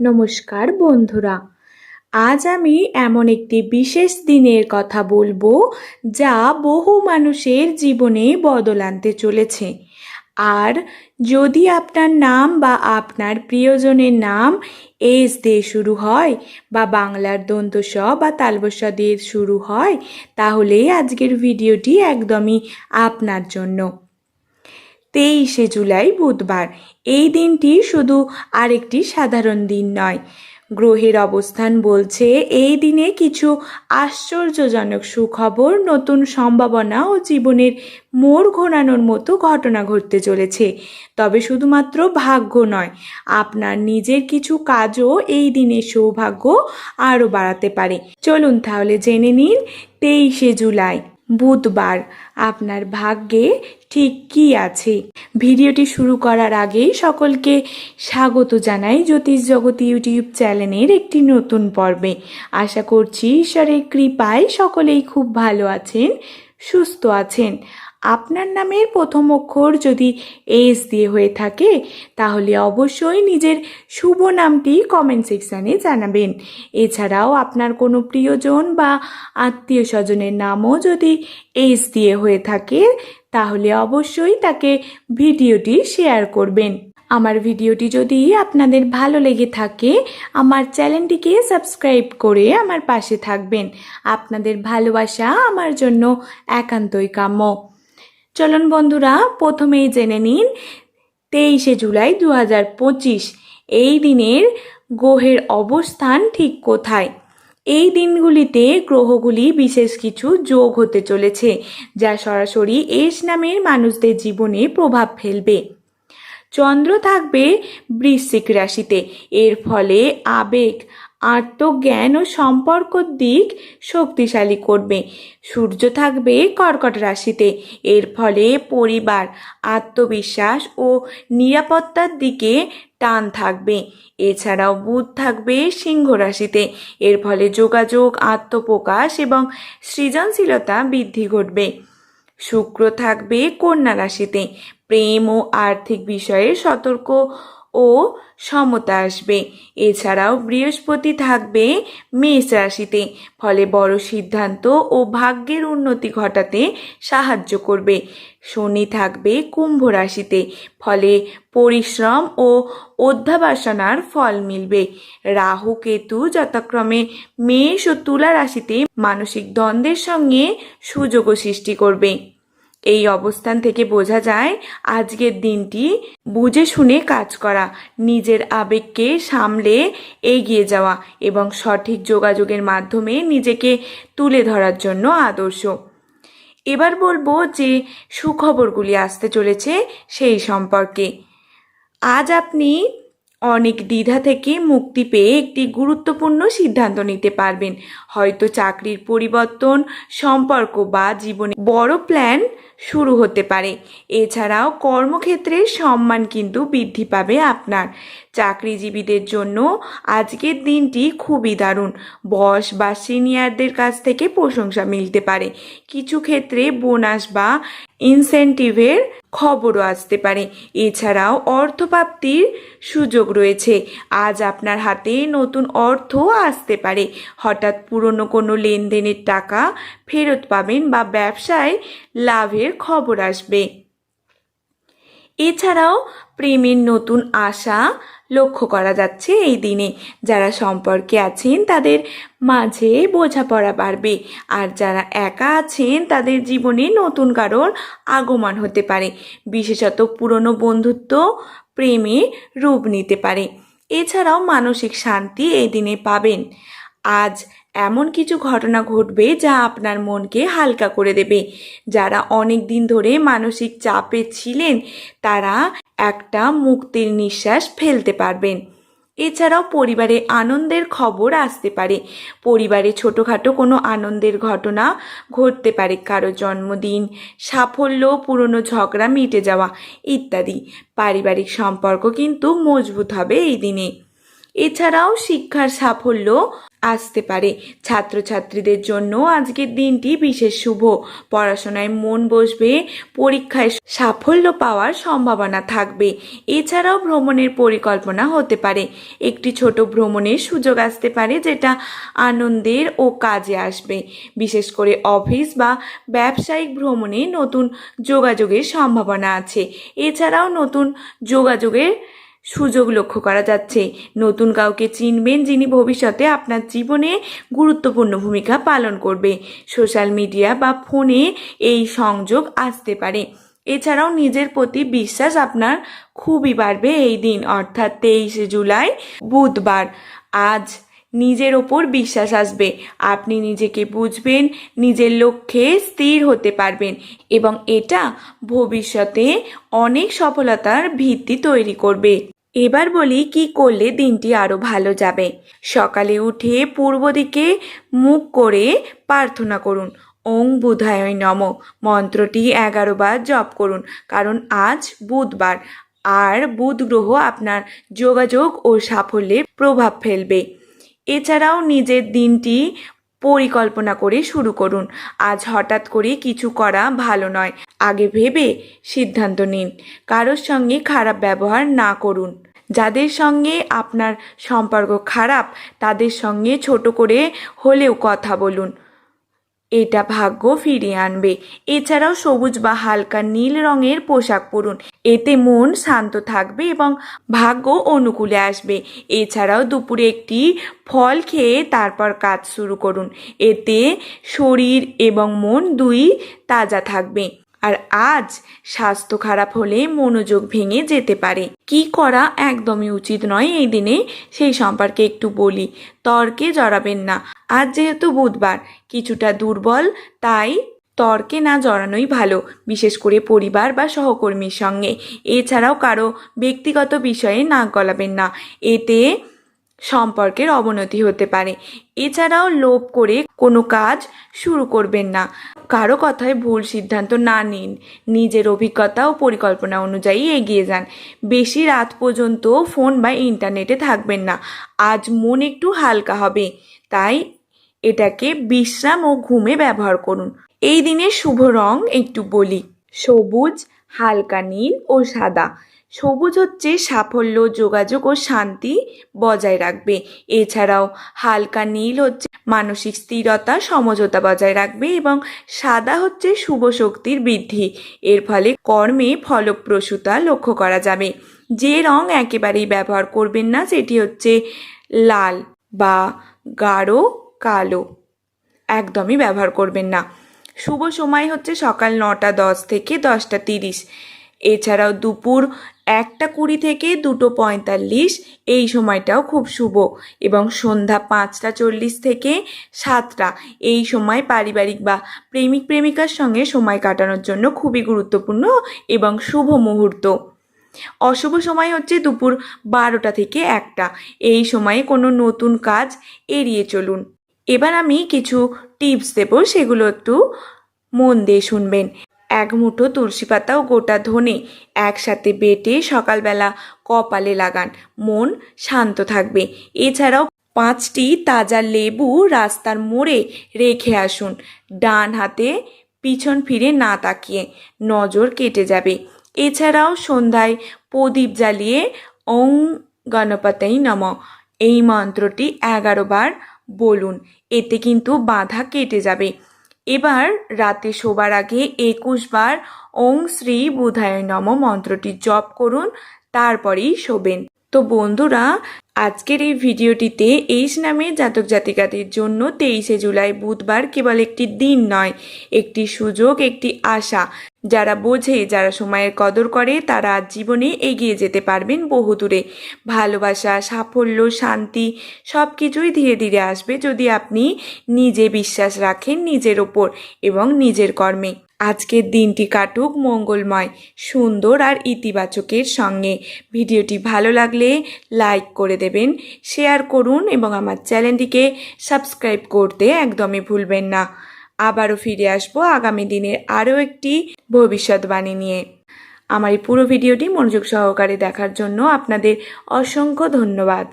নমস্কার বন্ধুরা। আজ আমি এমন একটি বিশেষ দিনের কথা বলব, যা বহু মানুষের জীবনে বদল আনতে চলেছে। আর যদি আপনার নাম বা আপনার প্রিয়জনের নাম এস দিয়ে শুরু হয় বা বাংলার দন্তস বা তালবসা দিয়ে শুরু হয়, তাহলে আজকের ভিডিওটি একদমই আপনার জন্য। তেইশে জুলাই বুধবার। এই দিনটি শুধু আরেকটি সাধারণ দিন নয়। গ্রহের অবস্থান বলছে, এই দিনে কিছু আশ্চর্যজনক সুখবর, নতুন সম্ভাবনা ও জীবনের মোড় ঘোরানোর মতো ঘটনা ঘটতে চলেছে। তবে শুধুমাত্র ভাগ্য নয়, আপনার নিজের কিছু কাজও এই দিনের সৌভাগ্য আরও বাড়াতে পারে। চলুন তাহলে জেনে নিন তেইশে জুলাই। বুধবার। আপনার ভাগ্যে ঠিক কি আছে? ভিডিওটি শুরু করার আগেই সকলকে স্বাগত জানাই জ্যোতিষ জগৎ ইউটিউব চ্যানেলের একটি নতুন পর্বে। আশা করছি ঈশ্বরের কৃপায় সকলেই খুব ভালো আছেন, সুস্থ আছেন। আপনার নামের প্রথম অক্ষর যদি এস দিয়ে হয়ে থাকে, তাহলে অবশ্যই নিজের শুভ নামটি কমেন্ট সেকশানে জানাবেন। এছাড়াও আপনার কোনো প্রিয়জন বা আত্মীয় স্বজনের নামও যদি এস দিয়ে হয়ে থাকে, তাহলে অবশ্যই তাকে ভিডিওটি শেয়ার করবেন। আমার ভিডিওটি যদি আপনাদের ভালো লেগে থাকে, আমার চ্যানেলটিকে সাবস্ক্রাইব করে আমার পাশে থাকবেন। আপনাদের ভালোবাসা আমার জন্য একান্তই কাম্য। চলুন বন্ধুরা, প্রথমেই জেনে নিন, তেইশে জুলাই দু হাজার পঁচিশ, এই দিনের গ্রহের অবস্থান ঠিক কোথায়? এই দিনগুলিতে গ্রহগুলি বিশেষ কিছু যোগ হতে চলেছে, যা সরাসরি এস নামের মানুষদের জীবনে প্রভাব ফেলবে। চন্দ্র থাকবে বৃশ্চিক রাশিতে, এর ফলে আবেগ আত্মজ্ঞান ও সম্পর্ক দিক শক্তিশালী করবে। সূর্য থাকবে কর্কট রাশিতে। এর ফলে পরিবার, আত্মবিশ্বাস ও নিরাপত্তার দিকে টান থাকবে। এছাড়াও বুধ থাকবে সিংহ রাশিতে। এর ফলে যোগাযোগ, আত্মপ্রকাশ এবং সৃজনশীলতা বৃদ্ধি ঘটবে। শুক্র থাকবে কন্যা রাশিতে। প্রেম ও আর্থিক বিষয়ে সতর্ক ও সমতা আসবে। এছাড়াও বৃহস্পতি থাকবে মেষ রাশিতে, ফলে বড় সিদ্ধান্ত ও ভাগ্যের উন্নতি ঘটাতে সাহায্য করবে। শনি থাকবে কুম্ভ রাশিতে, ফলে পরিশ্রম ও অধ্যাবাসনার ফল মিলবে। রাহু কেতু যথাক্রমে মেষ ও তুলা রাশিতে মানসিক দ্বন্দ্বের সঙ্গে সুযোগও সৃষ্টি করবে। এই অবস্থান থেকে বোঝা যায় আজকের দিনটি বুঝে শুনে কাজ করা, নিজের আবেগকে সামলে এগিয়ে যাওয়া এবং সঠিক যোগাযোগের মাধ্যমে নিজেকে তুলে ধরার জন্য আদর্শ। এবার বলব যে সুখবরগুলি আসতে চলেছে সেই সম্পর্কে। আজ আপনি অনেক দ্বিধা থেকে মুক্তি পেয়ে একটি গুরুত্বপূর্ণ সিদ্ধান্ত নিতে পারবেন। হয়তো চাকরির পরিবর্তন, সম্পর্ক বা জীবনে বড় প্ল্যান শুরু হতে পারে। এছাড়াও কর্মক্ষেত্রে সম্মান কিন্তু বৃদ্ধি পাবে আপনার। চাকরিজীবীদের জন্য আজকের দিনটি খুবই দারুণ। বস বা সিনিয়রদের কাছ থেকে প্রশংসা মিলতে পারে। কিছু ক্ষেত্রে বোনাস বা ইনসেন্টিভের খবরও আসতে পারে। এছাড়াও অর্থপ্রাপ্তির সুযোগ রয়েছে। আজ আপনার হাতে নতুন অর্থ আসতে পারে। হঠাৎ পুরনো কোনো লেনদেনের টাকা ফেরত পাবেন বা ব্যবসায় লাভের খবর আসবে। এছাড়াও প্রেমের নতুন আশা লক্ষ্য করা যাচ্ছে এই দিনে। যারা সম্পর্কে আছেন, তাদের মাঝে বোঝাপড়া বাড়বে। আর যারা একা আছেন, তাদের জীবনে নতুন কারোর আগমন হতে পারে। বিশেষত পুরনো বন্ধুত্ব, প্রেমে রূপ নিতে পারে। এছাড়াও মানসিক শান্তি এই দিনে পাবেন। আজ এমন কিছু ঘটনা ঘটবে যা আপনার মনকে হালকা করে দেবে। যারা অনেক দিন ধরে মানসিক চাপে ছিলেন, তারা একটা মুক্তির নিঃশ্বাস ফেলতে পারবেন। এছাড়াও পরিবারে আনন্দের খবর আসতে পারে। পরিবারে ছোটোখাটো কোনো আনন্দের ঘটনা ঘটতে পারে। কারও জন্মদিন, সাফল্য, পুরনো ঝগড়া, মিটে যাওয়া ইত্যাদি। পারিবারিক সম্পর্ক কিন্তু মজবুত হবে এই দিনে। এছাড়াও শিক্ষার সাফল্য আসতে পারে। ছাত্রছাত্রীদের জন্য আজকের দিনটি বিশেষ শুভ। পড়াশোনায় মন বসবে, পরীক্ষায় সাফল্য পাওয়ার সম্ভাবনা থাকবে। এছাড়াও ভ্রমণের পরিকল্পনা হতে পারে। একটি ছোট ভ্রমণের সুযোগ আসতে পারে যেটা আনন্দের ও কাজে আসবে। বিশেষ করে অফিস বা ব্যবসায়িক ভ্রমণে নতুন যোগাযোগের সম্ভাবনা আছে। এছাড়াও নতুন যোগাযোগের সুযোগ লক্ষ্য করা যাচ্ছে। নতুন কাউকে চিনবেন যিনি ভবিষ্যতে আপনার জীবনে গুরুত্বপূর্ণ ভূমিকা পালন করবে। সোশ্যাল মিডিয়া বা ফোনে এই সংযোগ আসতে পারে। এছাড়াও নিজের প্রতি বিশ্বাস আপনার খুবই বাড়বে এই দিন, অর্থাৎ তেইশে জুলাই, বুধবার। আজ নিজের ওপর বিশ্বাস আসবে। আপনি নিজেকে বুঝবেন, নিজের লক্ষ্যে স্থির হতে পারবেন এবং এটা ভবিষ্যতে অনেক সফলতার ভিত্তি তৈরি করবে। এবার বলি কি করলে দিনটি আরও ভালো যাবে। সকালে উঠে পূর্ব দিকে মুখ করে প্রার্থনা করুন। ওং বুধায় নম। মন্ত্রটি এগারো বার জপ করুন, কারণ আজ বুধবার। আর বুধ গ্রহ আপনার যোগাযোগ ও সাফল্যে প্রভাব ফেলবে। এছাড়াও নিজের দিনটি পরিকল্পনা করে শুরু করুন। আজ হঠাৎ করে কিছু করা ভালো নয়। আগে ভেবে সিদ্ধান্ত নিন। কারোর সঙ্গে খারাপ ব্যবহার না করুন। যাদের সঙ্গে আপনার সম্পর্ক খারাপ, তাদের সঙ্গে ছোট করে হলেও কথা বলুন। এটা ভাগ্য ফিরিয়ে আনবে। এছাড়াও সবুজ বা হালকা নীল রঙের পোশাক পরুন। এতে মন শান্ত থাকবে এবং ভাগ্য অনুকূলে আসবে। এছাড়াও দুপুরে একটি ফল খেয়ে তারপর কাজ শুরু করুন। এতে শরীর এবং মন দুই তাজা থাকবে। আর আজ স্বাস্থ্য খারাপ হলে মনোযোগ ভেঙে যেতে পারে। কি করা একদমই উচিত নয় এই দিনে, সেই সম্পর্কে একটু বলি। তর্কে জড়াবেন না। আজ যেহেতু বুধবার, কিছুটা দুর্বল, তাই তর্কে না জড়ানোই ভালো, বিশেষ করে পরিবার বা সহকর্মীর সঙ্গে। এছাড়াও কারও ব্যক্তিগত বিষয়ে নাক গলাবেন না, এতে সম্পর্কের অবনতি হতে পারে। এছাড়াও লোভ করে কোনো কাজ শুরু করবেন না। কারও কথায় ভুল সিদ্ধান্ত না নিন, নিজের অভিজ্ঞতা ও পরিকল্পনা অনুযায়ী এগিয়ে যান। বেশি রাত পর্যন্ত ফোন বা ইন্টারনেটে থাকবেন না, আজ মন একটু হালকা হবে, তাই এটাকে বিশ্রাম ও ঘুমে ব্যবহার করুন। এই দিনের শুভ রং একটু বলি। সবুজ, হালকা নীল ও সাদা। সবুজ হচ্ছে সাফল্য, যোগাযোগ ও শান্তি বজায় রাখবে। এছাড়াও হালকা নীল হচ্ছে মানসিক স্থিরতা, সমঝোতা বজায় রাখবে এবং সাদা হচ্ছে শুভ শক্তির বৃদ্ধি। এর ফলে কর্মে ফলপ্রসূতা লক্ষ্য করা যাবে। যে রং একেবারেই ব্যবহার করবেন না, সেটি হচ্ছে লাল বা গাঢ় কালো। একদমই ব্যবহার করবেন না। শুভ সময় হচ্ছে সকাল নটা দশ থেকে দশটা তিরিশ। এছাড়াও দুপুর একটা কুড়ি থেকে দুটো পঁয়তাল্লিশ, এই সময়টাও খুব শুভ। এবং সন্ধ্যা পাঁচটা চল্লিশ থেকে সাতটা, এই সময় পারিবারিক বা প্রেমিক প্রেমিকার সঙ্গে সময় কাটানোর জন্য খুবই গুরুত্বপূর্ণ এবং শুভ মুহূর্ত। অশুভ সময় হচ্ছে দুপুর বারোটা থেকে একটা, এই সময়ে কোনো নতুন কাজ এড়িয়ে চলুন। এবার আমি কিছু টিপস দেব, সেগুলো একটু মন দিয়ে শুনবেন। এক মুঠো তুলসী পাতা ও গোটা ধনে একসাথে বেটে সকালবেলা কপালে লাগান। মন শান্ত থাকবে। এছাড়াও পাঁচটি তাজা লেবু রাস্তার মোড়ে রেখে আসুন। ডান হাতে পিছন ফিরে না তাকিয়ে নজর কেটে যাবে। এছাড়াও সন্ধ্যায় প্রদীপ জ্বালিয়ে ওং গণপতাই নম। এই মন্ত্রটি এগারো বার বলুন, এতে কিন্তু বাধা কেটে যাবে। এবার রাতে শোবার আগে একুশ বার ওং শ্রী বুধায় নম মন্ত্রটি জপ করুন, তারপরেই শোবেন। তো বন্ধুরা, আজকের এই ভিডিওটিতে এইস নামে জাতক জাতিকাদের জন্য তেইশে জুলাই বুধবার কেবল একটি দিন নয়, একটি সুযোগ, একটি আশা। যারা বোঝে, যারা সময়ের কদর করে, তারা জীবনে এগিয়ে যেতে পারবেন বহু দূরে ভালোবাসা, সাফল্য, শান্তি সব কিছুই ধীরে ধীরে আসবে যদি আপনি নিজে বিশ্বাস রাখেন নিজের ওপর এবং নিজের কর্মে। আজকের দিনটি কাটুক মঙ্গলময়, সুন্দর আর ইতিবাচকের সঙ্গে। ভিডিওটি ভালো লাগলে লাইক করে দেবেন, শেয়ার করুন এবং আমার চ্যানেলটিকে সাবস্ক্রাইব করতে একদমই ভুলবেন না। আবারও ফিরে আসব আগামী দিনের আরও একটি ভবিষ্যৎবাণী নিয়ে। আমার এই পুরো ভিডিওটি মনোযোগ সহকারে দেখার জন্য আপনাদের অসংখ্য ধন্যবাদ।